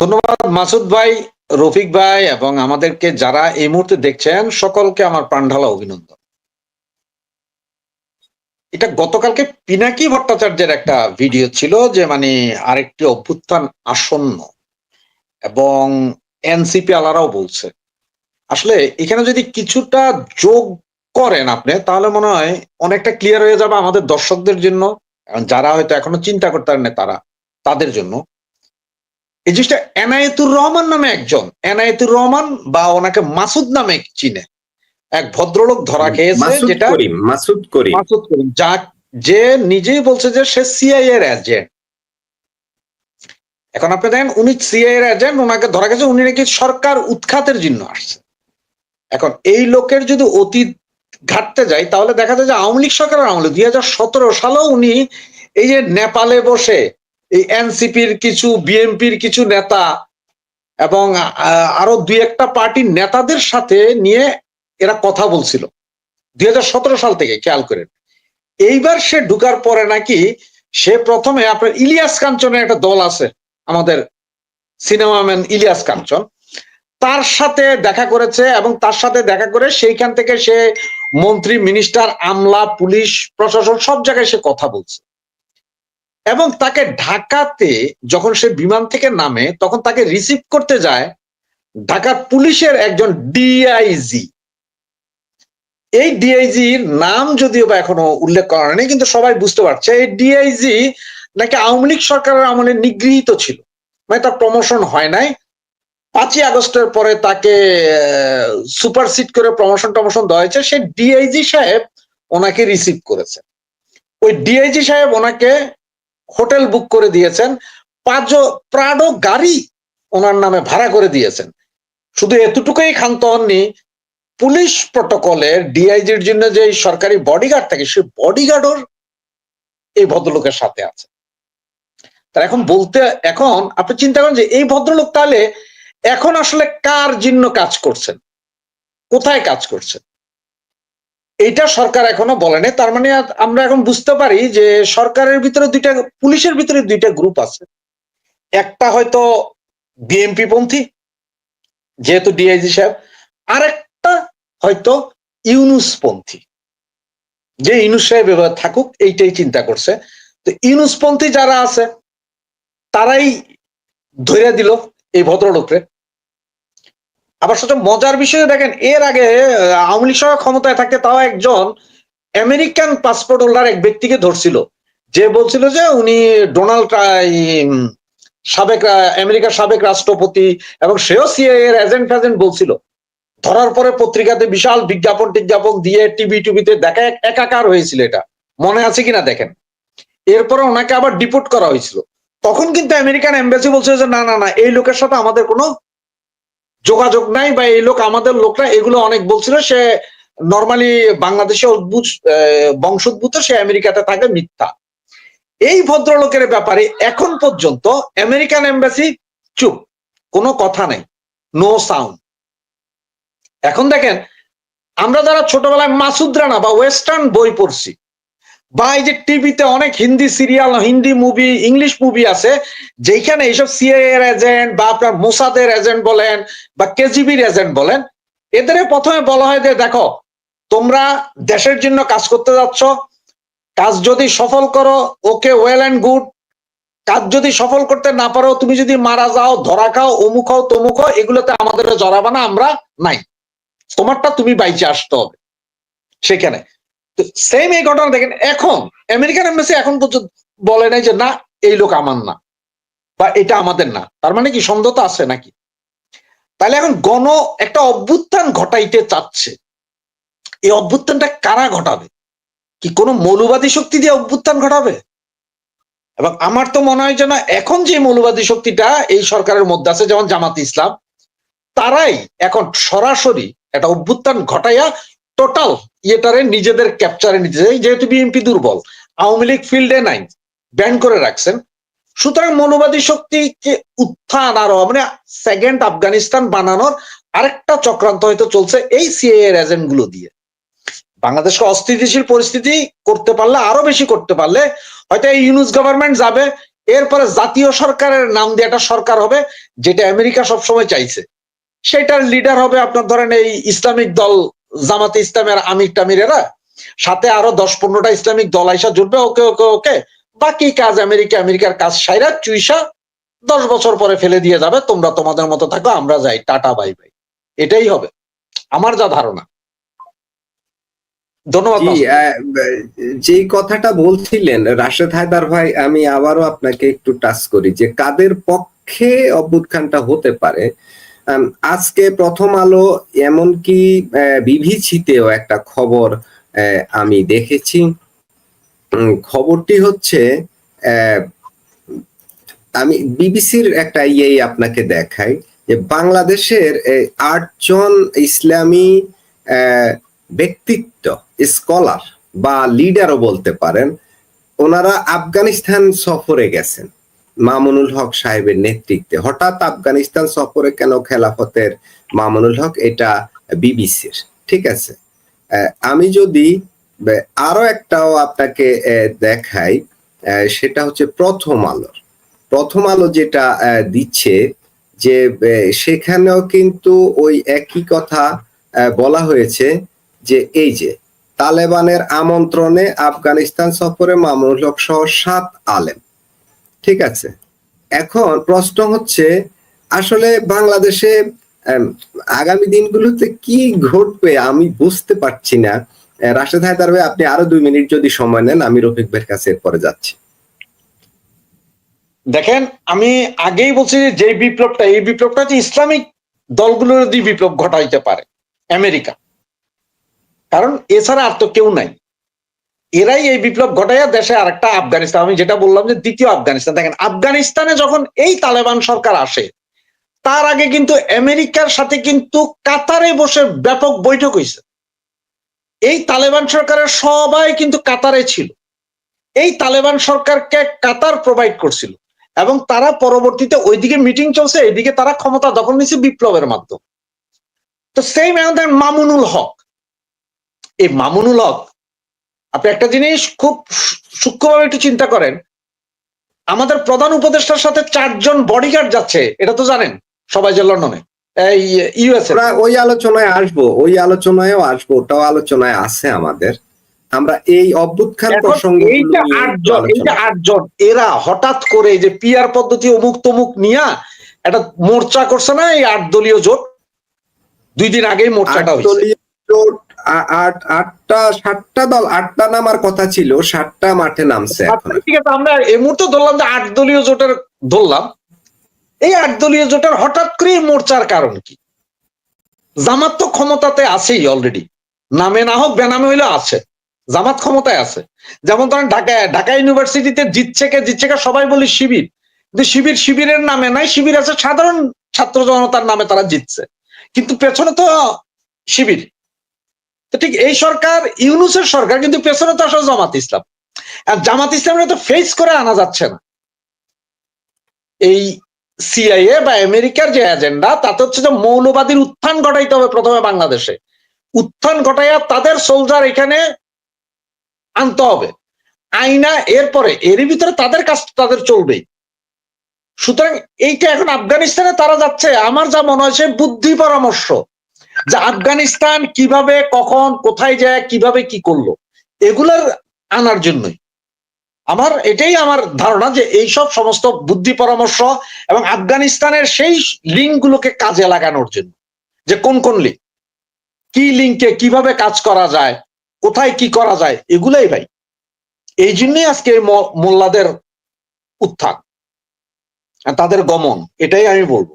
ধন্যবাদ, মাসুদ ভাই, রফিক ভাই এবং আমাদেরকে যারা এই মুহূর্তে দেখছেন, সকলকে আমার প্রাণঢালা অভিনন্দন। এটা গতকালকে পিনাকি ভট্টাচার্যের একটা ভিডিও ছিল যে মানে আরেকটি অভ্যুত্থান আসন্ন এবং এনসিপি আলারাও বলছে। আসলে এখানে যদি কিছুটা যোগ করেন আপনি, তাহলে মনে হয় অনেকটা ক্লিয়ার হয়ে যাবে আমাদের দর্শকদের জন্য যারা হয়তো এখনও চিন্তা করতে পারেন তারা, তাদের জন্য। এই জিনিসটা এনায়েতুর রহমান নামে একজন। এনায়েতুর রহমান বা ওনাকে মাসুদ নামে চিনে। এক ভদ্রলোক ধরা খেয়েছে যেটা মাসুদ করিম। মাসুদ করিম। যা যে নিজেই বলছে যে সে সিআই এর এজেন্ট এখন আপনি দেখেন উনি সিআই এর এজেন্ট ওনাকে ধরা গেছে উনি নাকি সরকার উৎখাতের জন্য আসছে। এখন এই লোকের যদি অতীত ঘাটতে যাই তাহলে দেখা যায় যে আওয়ামী লীগ সরকারের আমলে দুই হাজার সতেরো সালেও উনি এই যে নেপালে বসে এই এনসিপির কিছু বিএনপির কিছু নেতা এবং আরও দুই একটা পার্টির নেতাদের সাথে নিয়ে এরা কথা বলছিল। দুই হাজার সতেরো সাল থেকে, খেয়াল করেন। এইবার সে ঢুকার পরে নাকি সে প্রথমে আপনার ইলিয়াস কাঞ্চনের একটা দল আছে, আমাদের সিনেমাম্যান ইলিয়াস কাঞ্চন। তার সাথে দেখা করেছে এবং তার সাথে দেখা করে সেইখান থেকে সে মন্ত্রী, মিনিস্টার, আমলা, পুলিশ, প্রশাসন সব জায়গায় সে কথা বলছে। এবং তাকে ঢাকাতে যখন সে বিমান থেকে নামে, তখন তাকে রিসিভ করতে যায় ঢাকার পুলিশের একজন ডিআইজি এই ডিআইজির নাম যদিও বা এখনও উল্লেখ করা নেই কিন্তু সবাই বুঝতে পারছে, এই ডিআইজি নাকি আওয়ামী লীগ সরকারের আমলে নিগৃহীত ছিল। মানে তার প্রমোশন হয় নাই। পাঁচই আগস্টের পরে তাকে সুপারসিড করে প্রমোশন টমোশন দেওয়া হয়েছে। সে ডিআইজি সাহেব ওনাকে রিসিভ করেছে। ওই ডিআইজি সাহেব ওনাকে হোটেল বুক করে দিয়েছেন পাঁচো প্রাডো গাড়ি ওনার নামে ভাড়া করে দিয়েছেন। শুধু এতটুকুই ক্ষান্ত হননি, পুলিশ প্রটোকলের ডিআইজির জন্য যে সরকারি বডিগার্ড থাকে, সে বডিগার্ডও এই ভদ্রলোকের সাথে আছে। তার এখন বলতে, এখন আপনি চিন্তা করেন যে এই ভদ্রলোক তাহলে এখন আসলে কার জন্য কাজ করছেন? কোথায় কাজ করছেন? এইটা সরকার এখনও বলেনি। তার মানে আমরা এখন বুঝতে পারি যে সরকারের ভিতরে দুইটা, পুলিশের ভিতরে দুইটা গ্রুপ আছে। একটা হয়তো বিএমপি পন্থী, যেহেতু ডিআইজি সাহেব, আরেকটা হয়তো ইউনুস পন্থী। যে ইউনুস সাহেব এবার থাকুক, এইটাই চিন্তা করছে। তো ইউনুস পন্থী যারা আছে, তারাই ধরে দিল এই ভদ্রলোকরে। আবার সেটা মজার বিষয়ে দেখেন, এর আগে আওয়ামী লীগ ক্ষমতায় থাকতে তাও একজন আমেরিকান পাসপোর্ট হোল্ডার এক ব্যক্তিকে ধরছিল। যে বলছিল যে উনি ডোনাল্ড সাবেক আমেরিকার সাবেক রাষ্ট্রপতি এবং সেও সিআই এর এজেন্ট ফেজেন্ট বলছিল। ধরার পরে পত্রিকাতে বিশাল বিজ্ঞাপন টিজ্ঞাপন দিয়ে টিভি টিভিতে দেখা একাকার হয়েছিল এটা। মনে আছে কিনা দেখেন? এরপরে ওনাকে আবার ডিপোর্ট করা হয়েছিল। তখন কিন্তু আমেরিকান এম্বাসি বলছে যে, না না না, এই লোকের সাথে আমাদের কোনো যোগাযোগ নাই বা এই লোক, আমাদের লোকরা এগুলো অনেক বলছিল, সে নর্মালি বাংলাদেশে বংশোদ্ভূত, সে আমেরিকাতে থাকে মিথ্যা। এই ভদ্রলোকের ব্যাপারে এখন পর্যন্ত আমেরিকান এম্বাসি চুপ, কোনো কথা নেই নো সাউন্ড এখন দেখেন, আমরা যারা ছোটবেলায় মাসুদ রানা বা ওয়েস্টার্ন বই পড়ছি বা এই যে টিভিতে অনেক Hindi serial Hindi movie English movie আছে যেখানে এইসব সিআই এর এজেন্ট বা আপনার মোসাদের এজেন্ট বলেন বা কেজিবির এজেন্ট বলেন এদের প্রথমে বলা হয় যে দেখো, তোমরা দেশের জন্য কাজ করতে যাচ্ছ, কাজ যদি সফল করো ওকে ওয়েল অ্যান্ড গুড কাজ যদি সফল করতে না পারো, তুমি যদি মারা যাও, ধরা খাও, অমুক হও, তমুক হও, এগুলোতে আমাদের জড়াবা না আমরা নাই। তোমারটা তুমি বাইচে আসতে হবে। সেখানে সেম এই ঘটনা দেখেন, এখন আমেরিকান এমবাসি এখন পর্যন্ত বলে নাই যে, না, এই লোক আমার না বা এটা আমাদের না। তার মানে কি, সন্দেহ তো আছে নাকি? তাহলে এখন গণ একটা অভ্যুত্থান ঘটাইতে চাচ্ছে। এই অভ্যুত্থানটা কারা ঘটাবে? কি কোনো মৌলবাদী শক্তি দিয়ে অভ্যুত্থান ঘটাবে? এবং আমার তো মনে হয় যে না, এখন যে মৌলবাদী শক্তিটা এই সরকারের মধ্যে আছে, যেমন জামাত ইসলাম, তারাই এখন সরাসরি একটা অভ্যুত্থান ঘটাইয়া টোটাল ইয়েটারে নিজেদের ক্যাপচারে নিতে চাই, যেহেতু বিএনপি দুর্বল, আওয়ামী লীগ ফিল্ডে নাই ব্যান করে রাখছেন। সুতরাং মৌলবাদী শক্তিকে উত্থান আরও মানে সেকেন্ড আফগানিস্তান বানানোর আরেকটা চক্রান্ত হয়তো চলছে এই সিএ এজেন্টগুলো দিয়ে। বাংলাদেশকে অস্থিতিশীল পরিস্থিতি করতে পারলে, আরও বেশি করতে পারলে, হয়তো এই ইউনুস গভর্নমেন্ট যাবে, এরপরে জাতীয় সরকারের নাম দিয়ে একটা সরকার হবে, যেটা আমেরিকা সবসময় চাইছে। সেটার লিডার হবে আপনার ধরেন এই ইসলামিক দল জামাতে ইসলামের আমির টামিরেরা সাথে আরও দশ পনেরোটা ইসলামিক দল আইসা জুটবে ওকে ওকে ওকে। বাকি কাজ আমেরিকা আমেরিকার কাজ সাইরা চুইসা দশ বছর পরে ফেলে দিয়ে যাবে তোমরা তোমাদের মতো থাকো আমরা যাই টাটা বাই বাই। এটাই হবে। আমার যা ধারণা। ধন্যবাদ যেই কথাটা বলছিলেন রাশেদ হায়দার ভাই আমি আবারও আপনাকে একটু টাচ করি যে কাদের পক্ষে অভ্যুত্থানটা হতে পারে আজকে প্রথম আলো এমনকি বিবিসিতেও একটা খবর আমি দেখেছি। খবরটি হচ্ছে আমি বিবিসির একটা ইয়ে আপনাকে দেখাই, যে বাংলাদেশের আটজন ইসলামী ব্যক্তিত্ব, স্কলার বা লিডারও বলতে পারেন, ওনারা আফগানিস্তান সফরে গেছেন। মামুনুল হক সাহেবের নেতৃত্বে। হঠাৎ আফগানিস্তান সফরে কেন খেলাফতের মামুনুল হক? এটা বিবিসির, ঠিক আছে? আমি যদি আরও একটাও আপনাকে দেখাই সেটা হচ্ছে প্রথম আলোর। প্রথম আলো যেটা দিচ্ছে যে সেখানেও কিন্তু ওই একই কথা বলা হয়েছে যে, এই যে, তালেবানের আমন্ত্রণে আফগানিস্তান সফরে মামুনুল হক সহ সাত আলেম। ঠিক আছে। এখন প্রশ্ন হচ্ছে, আসলে বাংলাদেশে আগামী দিনগুলোতে কি ঘটবে আমি বুঝতে পারছি না। রাশেদ হায়দার ভাই, আপনি আরও দুই মিনিট যদি সময় নেন, আমি রফিক ভাইয়ের কাছে এরপরে যাচ্ছি। দেখেন, আমি আগেই বলছি যে বিপ্লবটা, এই বিপ্লবটা হচ্ছে ইসলামিক দলগুলোর বিপ্লব ঘটাইতে পারে, আমেরিকা। কারণ এছাড়া আর তো কেউ নাই। এরাই এই বিপ্লব ঘটাইয়া দেশে আরেকটা আফগানিস্তান। আমি যেটা বললাম যে দ্বিতীয় আফগানিস্তান। দেখেন, আফগানিস্তানে যখন এই তালেবান সরকার আসে, তার আগে কিন্তু আমেরিকার সাথে কিন্তু কাতারে বসে ব্যাপক বৈঠক হয়েছে এই তালেবান সরকারের সবাই কিন্তু কাতারে ছিল। এই তালেবান সরকারকে কাতার প্রোভাইড করছিল এবং তারা পরবর্তীতে ওইদিকে মিটিং চলছে, এইদিকে তারা ক্ষমতা দখল নিচ্ছে বিপ্লবের মাধ্যমে। তো সেই আমাদের মামুনুল হক। এই মামুনুল হক আপনি একটা জিনিস খুব সূক্ষ্মভাবে একটু চিন্তা করেন। আমাদের প্রধান উপদেষ্টার সাথে চারজন বডিগার্ড যাচ্ছে এটা তো জানেন সবাই যে লন্ডনে। এই ইউএসএ ওই আলোচনায় আসব ওই আলোচনায়ও আসব ওটাও আলোচনায় আছে আমাদের। আমরা এই অভ্যুত্থান প্রসঙ্গ এই যে আটজন এই যে আটজন এরা হঠাৎ করে যে পিয়ার পদ্ধতি অমুক তমুক নিয়া একটা মোর্চা করছে না এই আট দলীয় জোট? দুই দিন আগেই মোর্চাটা হয়েছে। আট আটটা সাতটা দল আটটা নামার কথা ছিল সাতটা মাঠে নামছে আচ্ছা, ঠিক আছে আমরা এই মুহূর্তে ধরলাম যে আট দলীয় জোটের ধরলাম। এই আট দলীয় জোটের হঠাৎ করে মোর্চার কারণ কি? জামাত তো ক্ষমতাতে আছেই অলরেডি নামে না হোক বেনামে হইলে আছে। জামাত ক্ষমতায় আছে। যেমন ধরেন ঢাকা ঢাকা ইউনিভার্সিটিতে জিতছে কে জিতছে কে সবাই বলি শিবির। কিন্তু শিবির শিবিরের নামে নাই শিবির আছে সাধারণ ছাত্র জনতার নামে তারা জিতছে। কিন্তু পেছনে তো শিবির। তো ঠিক এই সরকার, ইউনুসের সরকার কিন্তু পেছনে তো আসলে জামাত ইসলাম। আর জামাত ইসলামের তো ফেস করে আনা যাচ্ছে না। এই সিআইএ বা আমেরিকার যে এজেন্ডা তাতে হচ্ছে যে মৌলবাদীর উত্থান ঘটাইতে হবে প্রথমে বাংলাদেশে। উত্থান ঘটাইয়া তাদের সোলজার এখানে আনতে হবে। আইনা এরপরে এর ভিতরে তাদের কাজ তাদের চলবেই। সুতরাং এইটা এখন আফগানিস্তানে তারা যাচ্ছে। আমার যা মনে হয়েছে বুদ্ধি পরামর্শ। যে আফগানিস্তান কীভাবে, কখন, কোথায় যায়, কীভাবে, কি করল, এগুলার আনার জন্যই। আমার এটাই আমার ধারণা যে এই সব সমস্ত বুদ্ধি পরামর্শ এবং আফগানিস্তানের সেই লিঙ্কগুলোকে কাজে লাগানোর জন্য। যে কোন কোন লিঙ্ক? কি লিঙ্কে কীভাবে কাজ করা যায়, কোথায় কি করা যায়, এগুলাই ভাই। এই জন্যই আজকে মোল্লাদের উত্থান। তাদের গমন, এটাই আমি বলব।